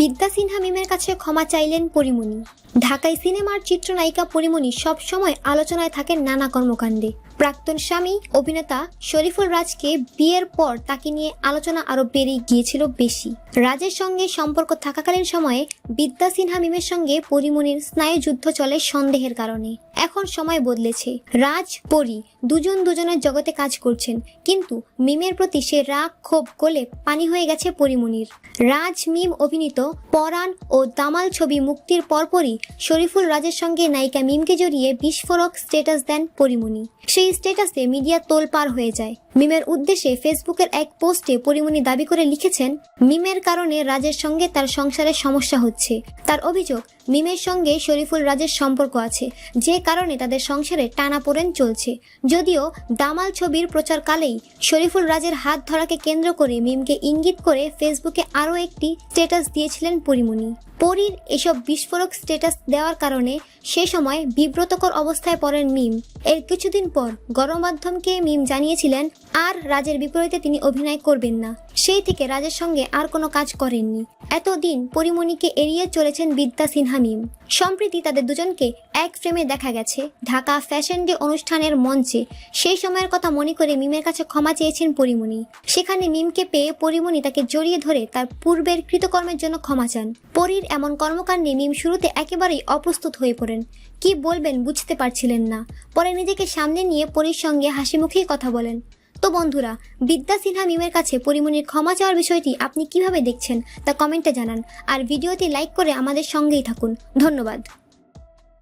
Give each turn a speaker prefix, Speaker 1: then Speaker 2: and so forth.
Speaker 1: বিদ্যা সিনহা মিমের কাছে ক্ষমা চাইলেন পরিমণি। ঢাকায় সিনেমার চিত্রনায়িকা পরিমণি সবসময় আলোচনায় থাকেন নানা কর্মকাণ্ডে। প্রাক্তন স্বামী, অভিনেতা শরীফুল রাজকে বিয়ের পর তাকে নিয়ে আলোচনা আরও বেড়ে গিয়েছিল বেশি। রাজের সঙ্গে সম্পর্ক থাকাকালীন সময়ে বিদ্যা সিনহা মিমের সঙ্গে পরিমণির স্নায়ু যুদ্ধ চলে সন্দেহের কারণে। এখন সময় বদলেছে। রাজ, পরি দুজন দুজনের জগতে কাজ করছেন। কিন্তু মিমের প্রতি সে রাগ, ক্ষোভ গলে পানি হয়ে গেছে পরিমণির। রাজ, মিম অভিনীত পরাণ ও দামাল ছবি মুক্তির পরপরই শরীফুল রাজের সঙ্গে নায়িকা মিমকে জড়িয়ে বিস্ফোরক স্টেটাস দেন পরিমণি। সেই স্টেটাসে মিডিয়া তোলপার হয়ে যায়। মিমের উদ্দেশ্যে ফেসবুকের এক পোস্টে পরিমণি দাবি করে লিখেছেন, মিমের কারণে রাজের সঙ্গে তার সংসারে সমস্যা হচ্ছে। তার অভিযোগ, মিমের সঙ্গে শরীফুল রাজের সম্পর্ক আছে। যে কারণে তাদের সংসারে টানা টানাপোড়েন চলছে। যদিও দামাল ছবির প্রচারকালেই শরীফুল রাজের হাত ধরাকে কেন্দ্র করে মিমকে ইঙ্গিত করে ফেসবুকে আরও একটি স্ট্যাটাস দিয়েছিলেন পরিমণি। পরীর এসব বিস্ফোরক স্ট্যাটাস দেওয়ার কারণে সে সময় বিব্রতকর অবস্থায় পড়েন মিম। এর কিছুদিন পর গণমাধ্যমকে মিম জানিয়েছিলেন, আর রাজের বিপরীতে তিনি অভিনয় করবেন না। সেই থেকে রাজের সঙ্গে আর কোনো কাজ করেননি। এতদিন পরিমণিকে এড়িয়ে চলেছেন বিদ্যা সিনহা মিম। সম্প্রতি তাদের দুজনকে এক ফ্রেমে দেখা গেছে। ঢাকা ফ্যাশন ডে অনুষ্ঠানের মঞ্চে সেই সময়ের কথা মনে করে মিমের কাছে ক্ষমা চেয়েছেন পরিমণি। সেখানে মিমকে পেয়ে পরিমণি তাকে জড়িয়ে ধরে তার পূর্বের কৃতকর্মের জন্য ক্ষমা চান। পরীর এমন কর্মকাণ্ডে মিম শুরুতে একেবারেই অপ্রস্তুত হয়ে পড়েন। কি বলবেন বুঝতে পারছিলেন না। পরে নিজেকে সামনে নিয়ে পরির সঙ্গে হাসি মুখেই কথা বলেন। তো বন্ধুরা, বিদ্যা সিনহা মিমের কাছে পরিমণির ক্ষমা চাওয়ার বিষয়টি আপনি কীভাবে দেখছেন তা কমেন্টে জানান। আর ভিডিওটি লাইক করে আমাদের সঙ্গেই থাকুন। ধন্যবাদ।